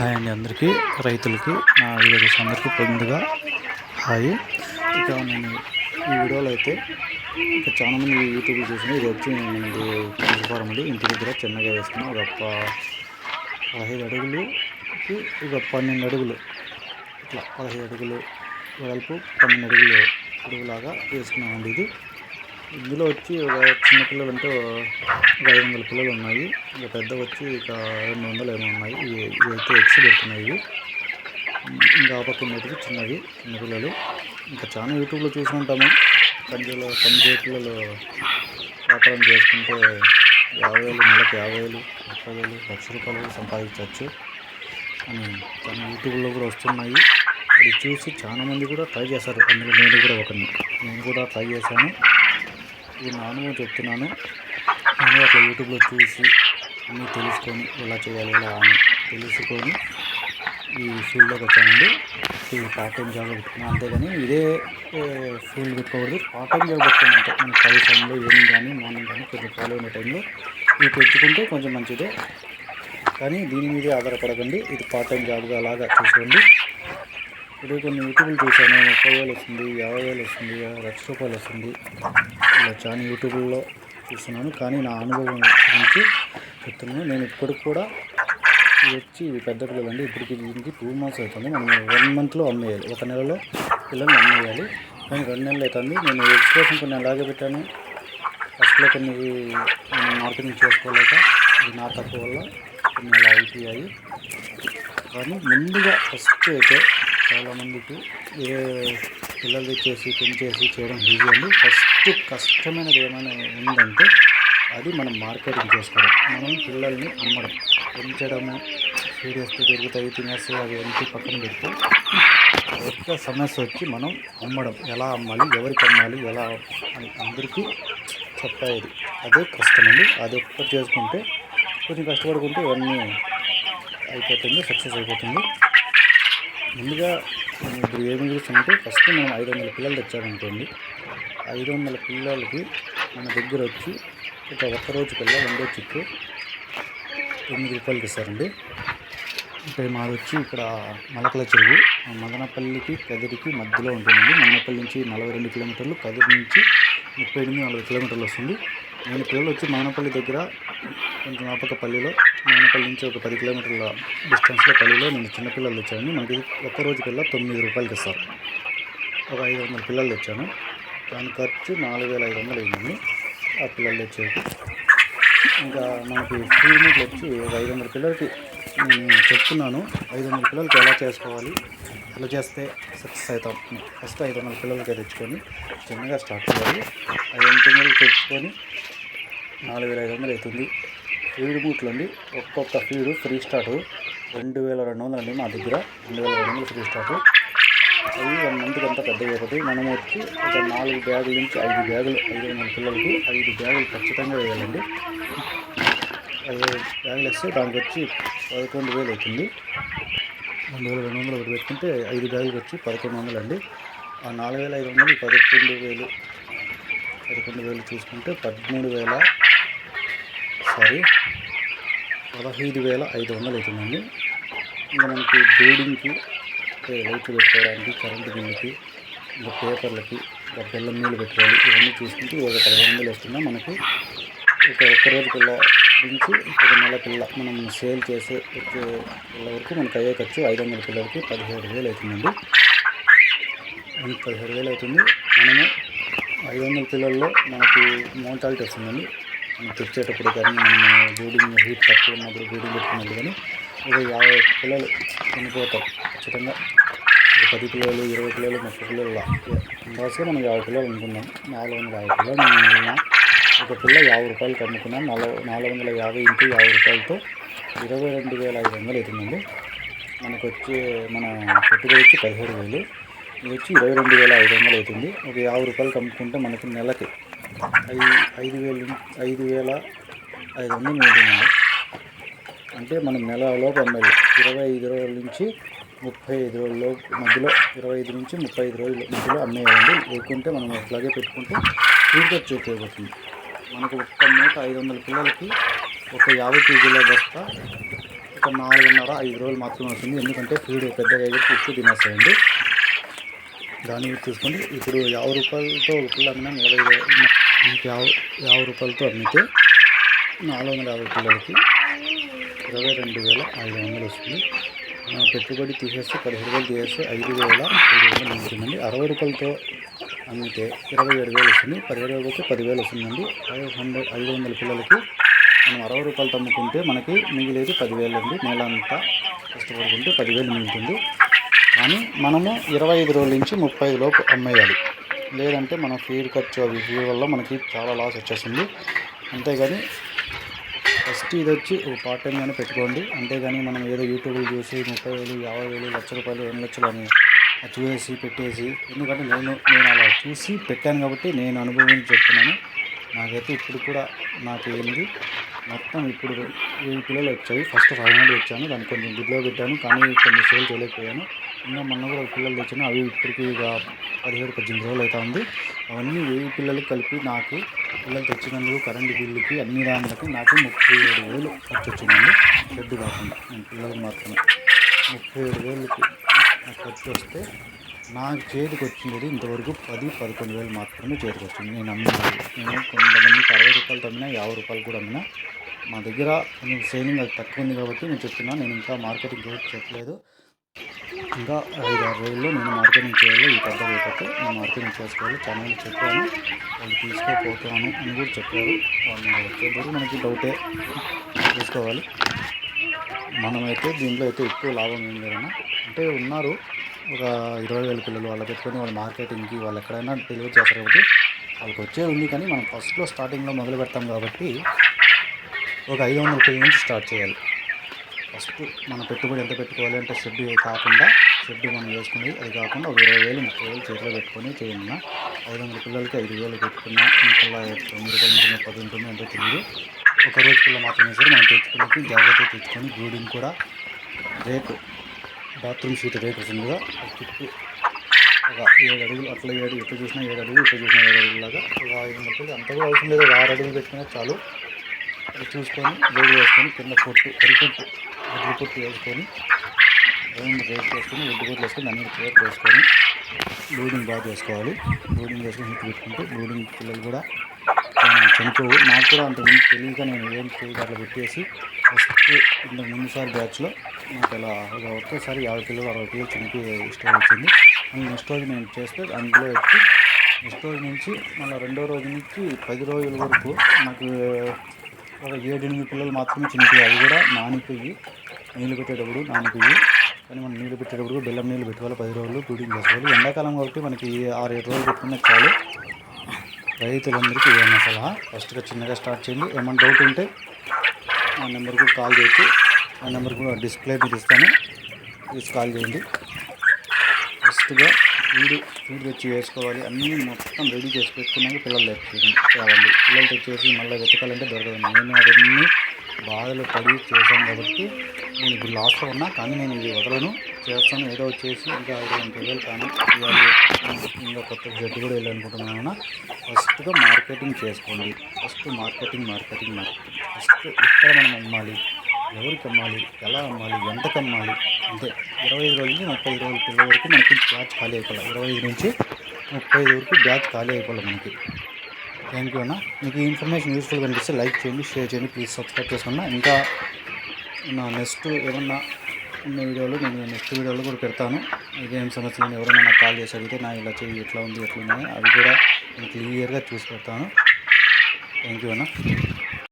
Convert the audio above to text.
Hi అండి అందరికీ. రైతులకి నా వీడియో అందరికీ పొందుగా హాయ్. ఇక నేను ఈ వీడియోలో అయితే ఇక చాలా మంది యూట్యూబ్ చూసిన ఇది వచ్చి నేను ఫారం అండి ఇంటి దగ్గర చిన్నగా వేసుకున్నాను ఒక పదహైదు అడుగులుకి ఒక పన్నెండు అడుగులు. ఇట్లా పదహైదు అడుగులు వెడల్పు పన్నెండు అడుగులు అడుగులాగా వేసుకున్నామండి ఇది. ఇందులో వచ్చి ఒక చిన్న పిల్లలు అంటే ఒక ఐదు వందల పిల్లలు ఉన్నాయి. ఇక పెద్ద వచ్చి ఇక రెండు వందలు ఏమో ఉన్నాయి. ఇవి ఇవైతే ఎక్స్ పెడుతున్నాయి ఇవి. ఇంకా ఆ పక్క ఉన్నటివి చిన్నవి చిన్న పిల్లలు. ఇంకా చాలా యూట్యూబ్లో చూసి ఉంటాము కంజలో కంజే పిల్లలు వ్యాపారం చేసుకుంటే యాభై వేలు నెలకు యాభై వేలు ముప్పై వేలు లక్ష రూపాయలు సంపాదించవచ్చు అని చాలా యూట్యూబ్లో కూడా వస్తున్నాయి. అది చూసి చాలా మంది కూడా ట్రై చేశారు. అందులో నేను కూడా ఒకరిని. నేను కూడా ట్రై చేశాను. ఇది నా అనుభవం చెప్తున్నాను. నేను అట్లా యూట్యూబ్లో చూసి అన్నీ తెలుసుకొని ఎలా చేయాలి ఎలా అని తెలుసుకొని ఈ ఫీల్డ్లోకి వచ్చానండి. ఇది పార్ట్ టైం జాబ్ పెట్టుకున్నాను అంతేగాని ఇదే ఫీల్డ్ పెట్టుకోకూడదు. పార్ట్ టైం జాబ్ పెట్టుకున్నాను అంటే మన ఖాళీ టైంలో ఈవినింగ్ కానీ మార్నింగ్ కానీ కొంచెం ఖాళీ ఉన్న టైంలో ఇది పెట్టుకుంటే కొంచెం మంచిదే. కానీ దీని మీదే ఆధారపడకండి. ఇది పార్ట్ టైం జాబ్గా అలాగా చూసుకోండి. ఇప్పుడు కొన్ని యూట్యూబ్లు చూశాను ముప్పై వేలు వస్తుంది యాభై వేలు వస్తుంది లక్ష రూపాయలు వస్తుంది. ఇలా చాలా యూట్యూబ్లో చూస్తున్నాను కానీ నా అనుభవం గురించి చెప్తున్నాను. నేను ఇప్పటికి కూడా వచ్చి ఇవి పెద్ద పిల్లలండి ఇప్పటికి దీనికి టూ మంత్స్ అవుతుంది. మనం వన్ మంత్లో అమ్మేయాలి ఒక నెలలో పిల్లల్ని అమ్మేయాలి. కానీ రెండు నెలలు అవుతుంది. నేను ఎడ్యుకేషన్ కొన్ని అలాగే పెట్టాను. ఫస్ట్లో కొన్ని నేను మార్కెటింగ్ చేసుకోలేక ఇది నా తక్కువ వల్ల కొన్ని అలా అయిపోయాయి. కానీ ముందుగా ఫస్ట్ అయితే చాలామందికి ఏ పిల్లలు తెచ్చేసి పెంచేసి చేయడం ఈజీ అండి. ఫస్ట్ కష్టమైనది ఏమైనా ఉందంటే అది మనం మార్కెటింగ్ చేసుకోవడం. మనం పిల్లల్ని అమ్మడం. పెంచడము సీరియస్గా పెరుగుతాయి తినేసి అవి ఎంత పక్కన పెడితే ఒక్క సమస్య వచ్చి మనం అమ్మడం. ఎలా అమ్మాలి ఎవరికి అమ్మాలి ఎలా అని అందరికీ చెప్పేది. అదే కష్టమండి. అది ఒక్కటి చేసుకుంటే కొంచెం కష్టపడుకుంటే ఇవన్నీ అయిపోతుంది సక్సెస్ అయిపోతుంది. ముందుగా ఇప్పుడు ఏమి చూస్తుంటే ఫస్ట్ మనం ఐదు వందల పిల్లలు తెచ్చామనుకోండి. ఐదు వందల పిల్లలకి మన దగ్గర వచ్చి ఒక ఒక్క రోజు పిల్ల రెండో చిక్కు ఎనిమిది రూపాయలకి ఇస్తారండి. ఇక్కడ మాది వచ్చి ఇక్కడ మలకల చెరువు. మదనపల్లికి కదిరికి మధ్యలో ఉంటుందండి. మదనపల్లి నుంచి నలభై రెండు కిలోమీటర్లు కదిరి నుంచి ముప్పై ఎనిమిది నలభై కిలోమీటర్లు వస్తుంది. నేను పిల్లలు వచ్చి మదనపల్లి దగ్గర కొంచెం ఆపక మేనపల్లి నుంచి ఒక పది కిలోమీటర్ల డిస్టెన్స్లో పల్లిలో నేను చిన్నపిల్లలు తెచ్చాను. మనకి ఒక్క రోజు పిల్ల తొమ్మిది రూపాయలకి ఇస్తారు ఒక ఐదు వందల పిల్లలు తెచ్చాను. దాని ఖర్చు నాలుగు వేల ఐదు వందలు అయిందండి ఆ పిల్లలు తెచ్చేది ఇంకా మనకి ఫీడ్ వచ్చి ఒక ఐదు వందల పిల్లలకి నేను చెప్తున్నాను. ఐదు వందల పిల్లలకి ఎలా చేసుకోవాలి? ఎలా చేస్తే సక్సెస్ అవుతాం? ఫస్ట్ ఐదు వందల పిల్లలకి తెచ్చుకొని చిన్నగా స్టార్ట్ చేయాలి. ఐదు వందల పిల్లలు తెచ్చుకొని నాలుగు వేల ఐదు వందలు అవుతుంది. ఫీడ్ బూట్లు అండి. ఒక్కొక్క ఫీడ్ ఫ్రీ స్టార్ట్. రెండు వేల రెండు వందలు అండి మా దగ్గర. రెండు వేల రెండు వందలు ఫ్రీ స్టార్ట్. అవి వన్ మంత్కి అంతా పెద్దగా ఒకటి మనం వచ్చి ఒక నాలుగు బ్యాగుల నుంచి ఐదు బ్యాగులు ఐదు వందల పిల్లలకి ఐదు బ్యాగులు ఖచ్చితంగా వేయాలండి. ఐదు బ్యాగులు వేస్తే దానికి వచ్చి పదకొండు వేలు అవుతుంది. రెండు వేల రెండు వందలు ఒకటి పెట్టుకుంటే ఐదు బ్యాగులు వచ్చి పదకొండు వందలు అండి. ఆ నాలుగు వేల ఐదు వందలు పదకొండు వేలు పదకొండు వేలు చూసుకుంటే పదమూడు వేల సారీ పదహైదు వేల ఐదు వందలు అవుతుందండి. ఇంకా మనకి బోర్డింగ్కి లైట్లు పెట్టుకోవడానికి కరెంటు బిల్లుకి ఇంకా పేపర్లకి ఇంకా బెల్లం నీళ్ళు పెట్టుకోవాలి ఇవన్నీ చూసుకుంటే ఒక పదిహేను వందలు వస్తుందా మనకి. ఒక ఒక్క రోజు పిల్ల నుంచి ఒక నెల పిల్ల మనం సేల్ చేసే పిల్ల వరకు మనకు అయ్యే ఖర్చు ఐదు వందల పిల్లలకి పదిహేడు వేలు అవుతుందండి. మనకి పదిహేడు వేలు అవుతుంది. మనము ఐదు వందల పిల్లల్లో మనకి మోటాలిటీ వస్తుందండి. తెచ్చేటప్పుడు కానీ మనం బీడింగ్ హీట్ తక్కువ ఉన్నప్పుడు బీడింగ్ పెట్టుకున్నప్పుడు కానీ ఒక యాభై పిల్లలు చనిపోతారు ఖచ్చితంగా. ఒక పది కిలోలు ఇరవై కిలోలు ముప్పై కిలోలు దాసుగా మనం యాభై కిలోలు అనుకున్నాం నాలుగు వందల యాభై కిలోలు మనం ఒక పిల్ల యాభై రూపాయలకి అమ్ముకున్నాం నాలుగు నాలుగు వందల యాభై ఇంటూ యాభై రూపాయలతో ఇరవై రెండు వేల ఐదు వందలు అవుతుందండి. మనకు వచ్చే మన పెట్టుబడి వచ్చి పదిహేడు వేలు. ఇది వచ్చి ఇరవై రెండు వేల ఐదు వందలు అవుతుంది. ఒక యాభై రూపాయలకి అమ్ముకుంటే మనకి నెలకి ఐదు ఐదు వేలు ఐదు వేల ఐదు వందలు మిగులుతుందండి అంటే మనం నెలలోపు అమ్మాలి ఇరవై ఐదు రోజుల నుంచి ముప్పై ఐదు రోజుల్లో మధ్యలో ఇరవై ఐదు నుంచి ముప్పై ఐదు రోజుల మధ్యలో అమ్మేయాలండి లేకుంటే మనం అట్లాగే పెట్టుకుంటే తీర్చొచ్చు ఉపయోగపడుతుంది. మనకు ఒక్క మూట ఐదు వందల పిల్లలకి ఒక యాభై కేజీల బస్తా ఒక నాలుగున్నర ఐదు రోజులు మాత్రమే వస్తుంది. ఎందుకంటే ఫీడ్ పెద్దగా అయితే ఉప్పు తినేస్తాయండి. దాన్ని చూసుకోండి ఇప్పుడు యాభై రూపాయలతో ఒక పిల్ల అమ్మినా నలభై మీకు యాభై యాభై రూపాయలతో అమ్మితే నాలుగు వందల యాభై పిల్లలకి ఇరవై రెండు వేల ఐదు వందలు వస్తుంది. పెట్టుబడి తీసేస్తే పదిహేడు వేలు తీసేస్తే ఐదు వేల ఐదు వందలు ఉంటుందండి అరవై రూపాయలతో అమ్మితే ఇరవై ఏడు వేలు వస్తుంది. పదిహేడు వేలు వస్తే పదివేలు వస్తుందండి ఐదు హండ్రెడ్ ఐదు వందల పిల్లలకి మనం అరవై రూపాయలతో అమ్ముకుంటే మనకి మిగిలేదు పదివేలు అండి. నెల అంతా కష్టపడుకుంటే పదివేలు మిగులుతుంది. కానీ మనము ఇరవై ఐదు రోజుల నుంచి ముప్పై ఐదు లోపు అమ్మేయాలి. లేదంటే మనం ఫీడ్ ఖర్చు అవి ఫీడ్ వల్ల మనకి చాలా లాస్ వచ్చేస్తుంది. అంతేగాని ఫస్ట్ ఇది వచ్చి ఒక పార్ట్ టైంగానే పెట్టుకోండి. అంతేగాని మనం ఏదో యూట్యూబ్లో చూసి ముప్పై వేలు యాభై వేలు లక్ష రూపాయలు రెండు లక్షలు అని చూసేసి పెట్టేసి ఎందుకంటే నేను నేను అలా చూసి పెట్టాను కాబట్టి నేను అనుభవం చెప్తున్నాను. నాకైతే ఇప్పుడు కూడా నాకు ఏంది మొత్తం ఇప్పుడు వెయ్యి పిల్లలు వచ్చాయి. ఫస్ట్ ఫైవ్ హండ్రెడ్ వచ్చాను దాన్ని కొంచెం గుడ్లో పెట్టాను. కానీ కొన్ని సేల్ చేయలేకపోయాను. ఇంకా మొన్న కూడా ఒక పిల్లలు తెచ్చాను అవి ఇప్పటికి ఇక పదిహేడు పద్దెనిమిది రోజులు అవుతా ఉంది అవన్నీ వెయ్యి పిల్లలకి కలిపి నాకు పిల్లలు తెచ్చినందుకు కరెంటు బిల్లుకి అన్ని దానికి నాకు ముప్పై ఏడు వేలు ఖర్చు వచ్చిందండి. పెద్ద కాకుండా. నేను పిల్లలకు మాత్రమే. ముప్పై ఏడు వేలకి నాకు ఖర్చు వస్తే నాకు చేతికి వచ్చింది ఇంతవరకు పది పదకొండు వేలు మాత్రమే చేతికి వచ్చింది. నేను అమ్మినది నేను కొంతమందికి అరవై రూపాయలతో అమ్మినా యాభై రూపాయలు కూడా అమ్మినా. మా దగ్గర నేను సేలింగ్ అది తక్కువ ఉంది కాబట్టి నేను చెప్తున్నా నేను ఇంకా మార్కెటింగ్ గ్రోత్ చెప్పలేదు ఇంకా ఐదు ఆరు రోజుల్లో నేను మార్కెటింగ్ చేయాలి ఈ పెద్ద రేపటి నేను మార్కెటింగ్ చేసుకోవాలి చాలా చెప్పాను వాళ్ళు తీసుకోపోతాను అని కూడా చెప్పారు. వాళ్ళు వచ్చేటప్పుడు మనకి డౌటే తీసుకోవాలి మనమైతే దీంట్లో అయితే ఎక్కువ లాభం ఏం లేదన్నా. అంటే ఉన్నారు ఒక ఇరవై వేల పిల్లలు వాళ్ళు పెట్టుకొని వాళ్ళ మార్కెటింగ్కి వాళ్ళు ఎక్కడైనా డెలివరీ చేస్తారు కాబట్టి వాళ్ళకి వచ్చే ఉంది కానీ మనం ఫస్ట్లో స్టార్టింగ్లో మొదలు పెడతాం కాబట్టి ఒక ఐదు వందల పిల్లల నుంచి స్టార్ట్ చేయాలి. ఫస్ట్ మన పెట్టుబడి ఎంత పెట్టుకోవాలి అంటే షెడ్ కాకుండా షెడ్ మనం వేసుకుని అది కాకుండా ఒక ఇరవై వేలు ముప్పై వేలు చేతిలో పెట్టుకొని చేయాలన్నా ఐదు వందల పిల్లలకి ఐదు వేలు పెట్టుకున్నా ఇంకల్లా తొమ్మిది రూపాయలు ఉంటుంది పది ఉంటుంది అంటే తెలియదు. ఒక రోజు పిల్ల మాత్రమే సరే మనం తెచ్చుకోవడానికి జాగ్రత్త తెచ్చుకొని బ్రీడింగ్ కూడా రేటు బాత్రూమ్ సీట్ రేట్ వస్తుందిగా చుట్టూ ఒక ఏడు అడుగులు అట్లా ఏడు ఎట్లా చూసినా ఏడు అడుగులు ఇట్లా చూసినా ఏడు అడుగులాగా ఒక ఐదు వందల అంత కూడా అవసరం లేదు. ఆరు అడుగులు పెట్టుకున్నా చాలు. అది చూసుకొని జోగులు వేసుకొని కింద పొట్టు వరి పొట్టు వడ్లు పొట్టు వేసుకొని రౌండ్ రేట్ వేసుకొని వడ్డు పొట్టు వేసుకొని అన్ని పేపర్ వేసుకొని బ్లూడింగ్ బాగా చేసుకోవాలి బ్లూడింగ్ వేసుకొని హిట్ పెట్టుకుంటే బ్లూడింగ్ పిల్లలు కూడా చాలా నాకు కూడా అంతకుముందు తెలియక నేను ఏం చేయక అట్లా పెట్టేసి ఫస్ట్ ఇంతకు ముందుసారి బ్యాచ్లో నాకు అలా ఒక ఒకేసారి యాభై కిలోలు అరవై కిలో చనిపోయే ఇష్టం వచ్చింది. మళ్ళీ నెక్స్ట్ రోజు నేను చేస్తే అందులో వచ్చి నెక్స్ట్ రోజు నుంచి మళ్ళీ రెండో రోజు నుంచి పది రోజుల వరకు నాకు ఒక ఏడెనిమిది పిల్లలు మాత్రమే చనిపోయాయి అవి కూడా నానిపోయి నీళ్ళు పెట్టేటప్పుడు నానిపోయి కానీ మనం నీళ్ళు పెట్టేటప్పుడు బెల్లం నీళ్ళు పెట్టుకోవాలి పది రోజులు బ్రీడింగ్ చేసుకోవాలి. ఎండాకాలం కాబట్టి మనకి ఆరు ఏడు రోజులు పెట్టుకున్న చాలు. రైతులందరికీ ఏమైనా సలహా. ఫస్ట్గా చిన్నగా స్టార్ట్ చేయండి. ఏమైనా డౌట్ ఉంటే ఆ నెంబర్కు కాల్ చేయొచ్చు. ఆ నెంబర్ కూడా డిస్ప్లే మీద ఇస్తాను. తీసి కాల్ చేయండి. ఫస్ట్గా వీడు వీడు తెచ్చి వేసుకోవాలి. అన్నీ మొత్తం రెడీ చేసి పెట్టుకున్నాక పిల్లలు తెచ్చి కావాలి పిల్లలు తెచ్చేసి మళ్ళీ వెతకాలంటే దొరకదు నేను అవన్నీ బాధలు పడి చేశాను కాబట్టి నేను ఇప్పుడు లాస్ట్లో ఉన్నా కానీ నేను ఇది వదలను. చేస్తాను ఏదో వచ్చేసి ఇంకా ఐదు వందల వేలు కానీ ఇంకా కొత్త జట్టు కూడా వెళ్ళాలనుకుంటున్నాను ఫస్ట్గా మార్కెటింగ్ చేసుకోండి. First marketing marketing marketing. First ఇక్కడ మనం అమ్మాలి? ఎవరికి అమ్మాలి? ఎలా అమ్మాలి? ఎంతకు అమ్మాలి? అంటే ఇరవై ఐదు రోజుల నుంచి ముప్పై ఐదు రోజుల పిల్లల వరకు మనకి బ్యాచ్ ఖాళీ అయిపోవాలి. ఇరవై ఐదు నుంచి ముప్పై ఐదు వరకు బ్యాచ్ ఖాళీ అయిపోవాలి మనకి. థ్యాంక్ యూ అన్న. మీకు ఈ ఇన్ఫర్మేషన్ యూస్ఫుల్ కనిపిస్తే లైక్ చేయండి షేర్ చేయండి ప్లీజ్ సబ్స్క్రైబ్ చేసుకున్నా ఇంకా నా నెక్స్ట్ ఏమన్నా ఉన్న వీడియోలు నేను నెక్స్ట్ వీడియోలో కూడా పెడతాను. ఇదేం సమస్యలు ఎవరైనా నాకు కాల్ చేసి అడిగితే నా ఇలా చెయ్యి ఎట్లా ఉంది ఎట్లా ఉన్నాయి అవి కూడా నేను క్లియర్గా చూసి పెడతాను. థ్యాంక్ యూ అన్న.